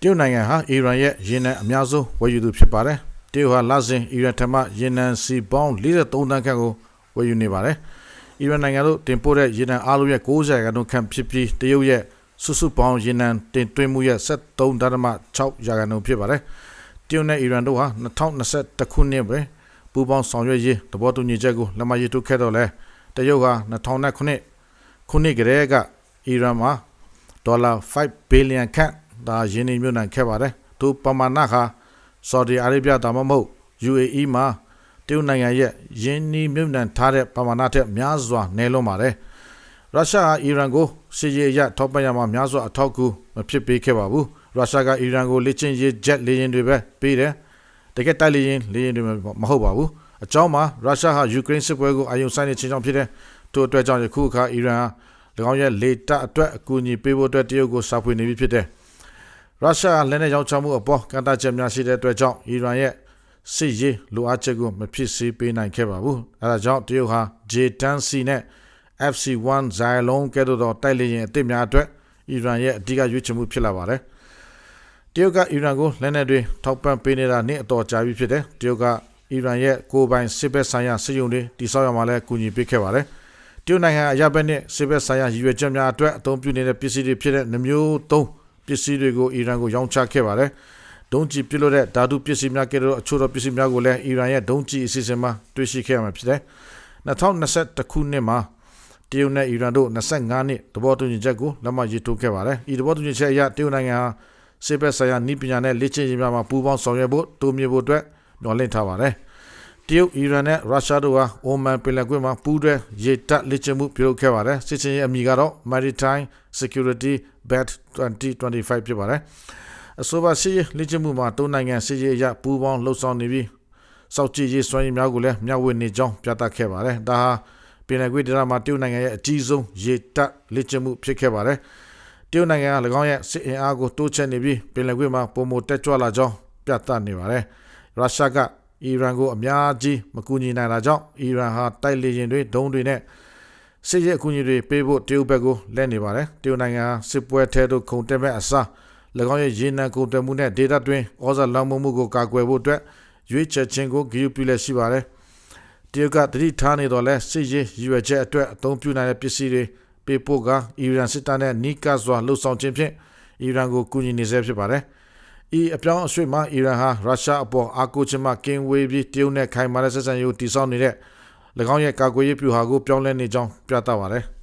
တရုတ်နိုင်ငံဟာအီရန်ရဲ့ရေနံအများဆုံးဝယ်ယူသူဖြစ်ပါတယ်တရုတ်ဟာလစဉ်အီရန်ထက်မှရေနံစီပေါင်း43တန်းခန့်ကိုဝယ်ယူနေပါတယ်အီရန်နိုင်ငံတို့တင်ပို့တဲ့ရေနံအားလုံးရဲ့90ရာခိုင်နှုန်းခန့်ဖြစ်ပြီးတရုတ်ရဲ့စုစုပေါင်းရေနံတင်သွင်းမှုရဲ့73.6ရာခိုင်နှုန်းဖြစ်ပါတယ်တရုတ်နဲ့အီရန်တို့ဟာ2021ခုနှစ်ပဲပူးပေါင်းဆောင်ရွက်ရေးသဘောတူညီချက်ကိုလက်မှတ်ရေးထိုးခဲ့တော့လဲတရုတ်ဟာ2009ခုနှစ်ကတည်းကအီရန်မှာဒေါ်လာ5ဘီလီယံခန့် ဒါရင်းနှီးမြှုပ်နှံခဲ့ပါတယ်သူပမာဏဟာဆော်ဒီအာရေဗျဒါမှမဟုတ် UAE မှာတရုတ်နိုင်ငံရဲ့ရင်းနှီးမြှုပ်နှံထားတဲ့ပမာဏထက်များစွာနည်းလွန်းပါတယ်ရုရှားဟာအီရန်ကိုစစ်ရေးအရထောက်ပံ့ရမှာများစွာအထောက်အကူမဖြစ်ပေးခဲ့ပါဘူးရုရှားကအီရန်ကိုလက်ချင်းရေးဂျက်လေယာဉ်တွေပဲပေးတယ်တကယ်တိုက်လေယာဉ်လေယာဉ်တွေမဟုတ်ပါဘူးအကြောင်းမှာရုရှားဟာယူကရိန်းစစ်ပွဲကိုအာရုံစိုက်နေခြင်းကြောင့်ဖြစ်တဲ့ထို့အတွက်ကြောင့်ယခုအခါအီရန်ဟာ၎င်းရဲ့လေတပ်အတွက်အကူအညီပေးဖို့အတွက်တရုတ်ကိုစာဖွေနေပြီဖြစ်တယ် ရုရှားလက်နက်ရောင်းချမှုအပေါ်ကန့်သတ်ချက်များရှိတဲ့အတွက်ကြောင့်အီရန်ရဲ့စစ်ရေးလိုအပ်ချက်ကိုမဖြစ်စေပေးနိုင်ခဲ့ပါဘူးအဲဒါကြောင့်တရုတ်ဟာ J10C နဲ့ FC1 Xylon ကဲ့သို့သောတိုက်လေယာဉ်အသစ်များအတွက်အီရန်ရဲ့အဓိကရွေးချယ်မှုဖြစ်လာပါတယ်တရုတ်ကအီရန်ကိုလက်နက်တွေထောက်ပံ့ပေးနေတာနှစ်အတော်ကြာပြီဖြစ်တယ်တရုတ်ကအီရန်ရဲ့ကိုယ်ပိုင်စစ်ဘက်ဆိုင်ရာစစ်ရုံတွေတိစောက်ရမှာလဲကူညီပေးခဲ့ပါတယ်တရုတ်နိုင်ငံအရဘက်နဲ့စစ်ဘက်ဆိုင်ရာရည်ရွယ်ချက်များအတွက်အသုံးပြုနေတဲ့ပစ္စည်းတွေဖြစ်တဲ့နှမျိုးသုံး ပစ္စည်းတွေကိုအီရန်ကိုရောင်းချခဲ့ပါတယ်ဒုံးကျည်ပစ်လို့တဲ့ဓာတုပစ္စည်းများကဲ့သို့အချို့သောပစ္စည်းများကိုလည်းအီရန်ရဲ့ဒုံးကျည်အစီအစဉ်မှာတွေ့ရှိခဲ့ရမှာဖြစ်တယ်2021ခုနှစ်မှာတရုတ်နဲ့အီရန်တို့25နှစ်သဘောတူညီချက်ကိုလက်မှတ်ရေးထိုးခဲ့ပါတယ်။ဤသဘောတူညီချက်အရတရုတ်နိုင်ငံဟာစစ်ဘက်ဆိုင်ရာနည်းပညာနဲ့လက်ကျင့်ရေးများမှာပူးပေါင်းဆောင်ရွက်ဖို့တိုးမြှင့်ဖို့အတွက်ညွှန်လင့်ထားပါတယ်။ တရုတ်အီရန်နဲ့ရုရှားတို့ဟာအိုမန်ပင်လယ်ကွေ့မှာပူးတွဲရေတပ်လက်ကျင့်မှုပြုလုပ်ခဲ့ပါတယ်။စစ်ချင်းရဲ့အမည်ကတော့ Maritime Security BAT 2025ဖြစ်ပါတယ်။အဆိုပါစစ်ရေးလက်ကျင့်မှုမှာတုံးနိုင်ငံစစ်ရေးအရပူးပေါင်းလှုပ်ဆောင်နေပြီးစောက်ကြည့်ရေးစွမ်းရည်များကိုလည်းမျှဝေနေကြောင်းပြသခဲ့ပါတယ်။ဒါဟာပင်လယ်ကွေ့ဒေသမှာတရုတ်နိုင်ငံရဲ့အကြီးဆုံးရေတပ်လက်ကျင့်မှုဖြစ်ခဲ့ပါတယ်။တရုတ်နိုင်ငံက၎င်းရဲ့စစ်အင်အားကိုတိုးချဲ့နေပြီးပင်လယ်ကွေ့မှာပုံမတက်ကြွလာကြောင်းပြသနေပါတယ်။ရုရှားက အီရန်ကိုအများကြီးမကူညီနိုင်တာကြောင့်အီရန်ဟာတိုက်လေယာဉ်တွေဒုံးတွေနဲ့စစ်ရေးအကူအညီတွေပေးဖို့တရုတ်ဘက်ကိုလက်နေပါတယ်။တရုတ်နိုင်ငံစစ်ပွဲထဲသို့ခုန်တက်မဲ့အစား၎င်းရဲ့ရေနံကုန်သွယ်မှုနဲ့ဒေတာတွင်ဩဇာလောင်းမှုကိုကာကွယ်ဖို့အတွက်ရွေးချယ်ခြင်းကိုဂရုပြုလက်ရှိပါတယ်။တရုတ်ကတတိထားနေတော့လဲစစ်ရေးရည်ရွယ်ချက်အတွက်အသုံးပြုနိုင်တဲ့ပစ္စည်းတွေပေးပို့ကအီရန်စစ်တပ်နဲ့နီးကပ်စွာလှုပ်ဆောင်ခြင်းဖြင့်အီရန်ကိုကူညီနေဆဲဖြစ်ပါတယ်။ ဤအပြောင်းအရွှေ့မှာအီရန်ဟာရုရှားအပေါ်အားကိုးခြင်းမှကင်းဝေးပြီးတရုတ်နဲ့ခိုင်မာတဲ့ဆက်ဆံရေးကိုတည်ဆောက်နေတဲ့၎င်းရဲ့ကာကွယ်ရေးဗျူဟာကိုပြောင်းလဲနေကြောင်းပြသပါတယ်။